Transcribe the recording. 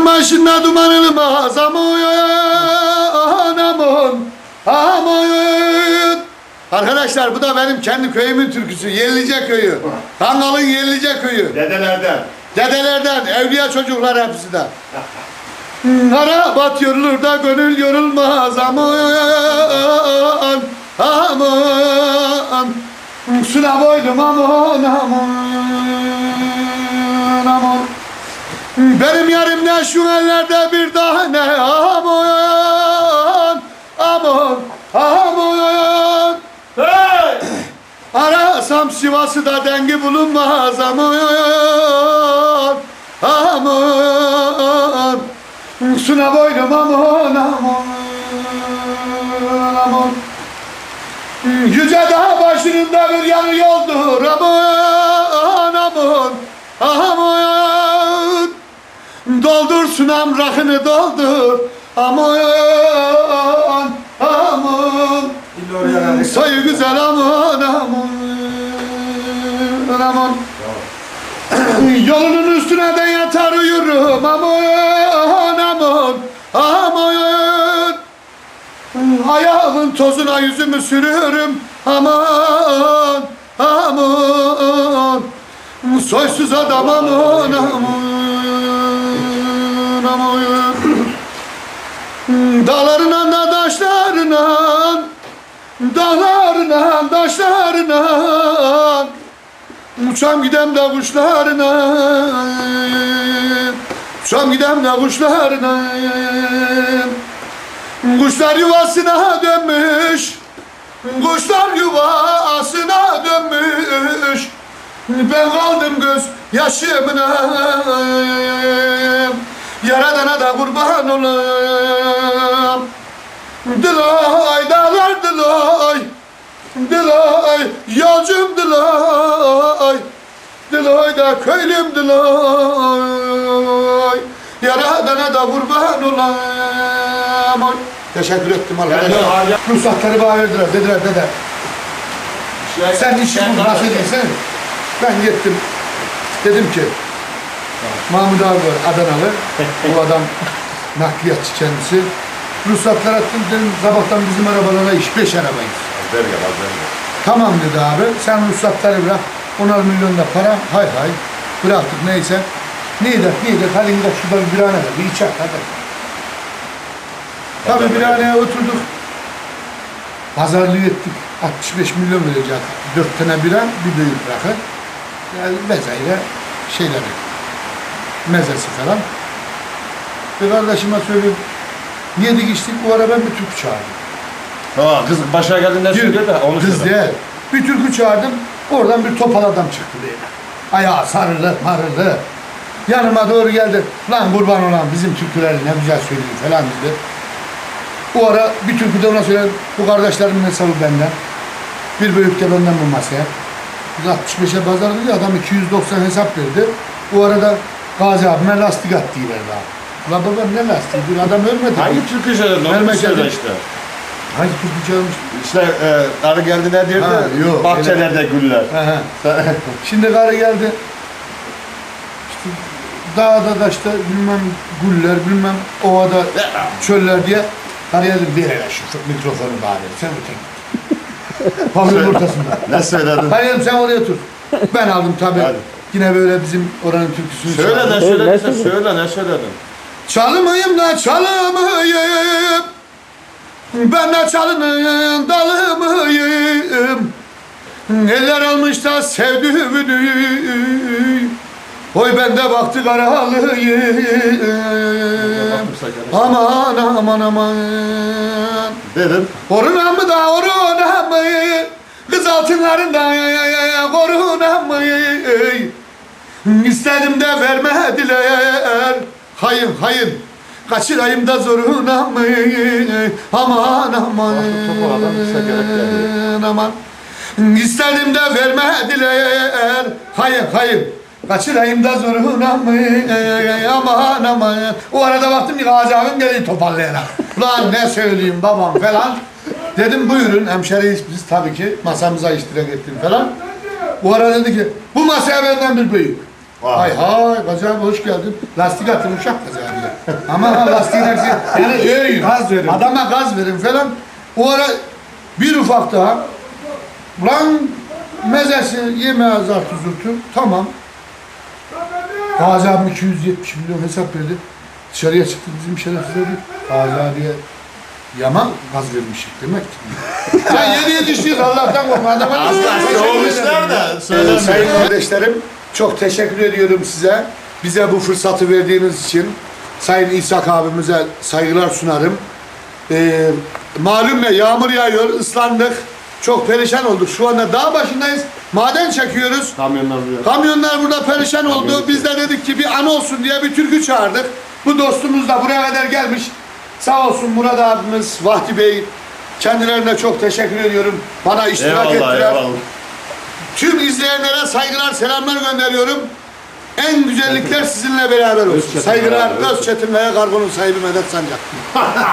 Başında dumanılmaz amoyun amoyun amoyun Arkadaşlar bu da benim kendi köyümün türküsü. Yellice köyü. Kangal'ın Yellice köyü. Dedelerden. Dedelerden, evliya çocuklar hepsi de. Ara bat yorulur da gönül yorulmaz aman aman Suna boydum aman aman Benim yarimden şu ellerde bir tane aman aman aman Hey! Arasam Sivas'ı da dengi bulunmaz aman aman Suna boydum aman aman aman Yüce dağ başında bir yanı yoldur aman sunam rakını doldur aman aman. Sayı güzel aman aman. Aman. Yolunun üstüne de yatar uyurum. Aman aman. Aman. Ayağın tozuna yüzümü sürüyorum aman aman. Soysuz adam aman aman aman Dağlarına da taşlarına Dağlarına taşlarına. Uçam gidem de kuşlarına Uçam gidem de kuşlarına. Kuşlar yuvasına dönmüş Kuşlar yuvasına dönmüş. Ben kaldım göz yaşımına Yaradana da kurban olayım Dilay dağlar dilay Dilay yolcum dilay Dilay da köylüm dilay Yaradana da kurban olayım. Teşekkür ettim arkadaşlar. Ruhsatları bana verdiler. Dediler dede. Şey- Sen işi Sen bu nasıl değilsen. Ben gittim. Dedim ki Mahmut abi var Adanalı. Bu adam nakliyatçı kendisi. Ruhsatlar attım dedim sabahtan bizim arabalara iş beş arabayız. Ver gel, az ver gel. Tamam dedi abi sen ruhsatları bırak. 10 milyon da para hay hay. Bıraktık neyse. Neydi neydi hadi gidelim şuradan bir birane ver bir içer hadi. Tabii birhaneye oturduk. Pazarlığı ettik. 65 milyon verecek. Dört tane biran bir büyük rakı. Yani mezeyle şeyleri. Mezesi falan. Bir kardeşime söyleyeyim. Yedik içtik bu ara ben bir türkü çağırdım. Tamam, kız başa geldiğinde söylüyor da onu Kız söyle. değil. Bir türkü çağırdım. Oradan bir topal adam çıktı böyle. Ayağı sarılı marılı. Yanıma doğru geldi. Lan kurban olan bizim türküleri ne güzel söylüyor falan dedi. Bu ara bir türkü de ona söyledim. Bu kardeşlerimin hesabı benden. Bir büyük de benden bu masaya. Biz 65'e pazarladı adam 290 hesap verdi. Bu arada Gazi abime lastik attı verdi abi. La baba ne lastiği? Bir adam ölmedi. Hangi türkü söyledin? Onu Verme bir söyle geldi. işte. Hangi türkü çalmış? İşte e, arı geldi ne diyordu? Ha, yok, Bahçelerde güller. He he. Şimdi karı geldi. İşte dağda da işte bilmem güller, bilmem ovada çöller diye karıya dedim bir hele şu mikrofonu bari sen öteki. Pavyonun ortasında. ne söyledin? Dedim sen oraya otur. Ben aldım tabii. Hadi. Yine böyle bizim oranın türküsünü Söyle çaldım. ne söyledin? Söyle ne söyledin? Çalmayayım da çalmayayım. Ben de çalının dalı mıyım? Eller almış da sevdiğini. Oy ben de baktı karalıyım. Aman aman aman. Dedim. Korunam mı da korunam mı? Kız altınlarında korunam mı? İstedim de vermediler. Hayır hayır. Kaçırayım da zoruna mı? Aman aman. Geldi. Aman. İstedim de vermediler. Hayır hayır. Kaçırayım da zoruna mı? Aman aman. O arada baktım ki Gazi abim geliyor toparlayarak. Ulan ne söyleyeyim babam falan. Dedim buyurun hemşeriyiz biz tabii ki masamıza iştirak ettim falan. O ara dedi ki bu masaya benden bir büyük. Vay. Hay hay Gazi abi hoş geldin. Lastik attım uşak Gazi abiye. Ama lastiğin hepsi yani öğün. Gaz verin. Adama gaz verin falan. O ara bir ufak daha. Lan mezesi yemeğe zartı zurtu. Tamam. Gazi abim 270 milyon hesap verdi. Dışarıya çıktı bizim şerefsiz dedi. Gazi abiye yaman gaz vermişik demek ki. ya yedi yetiştiyiz Allah'tan korkma. Adama Soğumuşlar da Ee, söylemiyor. sayın kardeşlerim çok teşekkür ediyorum size. Bize bu fırsatı verdiğiniz için Sayın İshak abimize saygılar sunarım. Ee, malum ya yağmur yağıyor, ıslandık. Çok perişan olduk. Şu anda dağ başındayız. Maden çekiyoruz. Kamyonlar buraya. Kamyonlar burada perişan oldu. Biz de dedik ki bir an olsun diye bir türkü çağırdık. Bu dostumuz da buraya kadar gelmiş. Sağ olsun Murat abimiz, Vahdi Bey. Kendilerine çok teşekkür ediyorum. Bana iştirak Eyvallah ettiler. eyvallah. Tüm izleyenlere saygılar, selamlar gönderiyorum. En güzellikler sizinle beraber olsun. Saygılar beraber, Özçetin ve Kargo'nun sahibi Medet Sancak.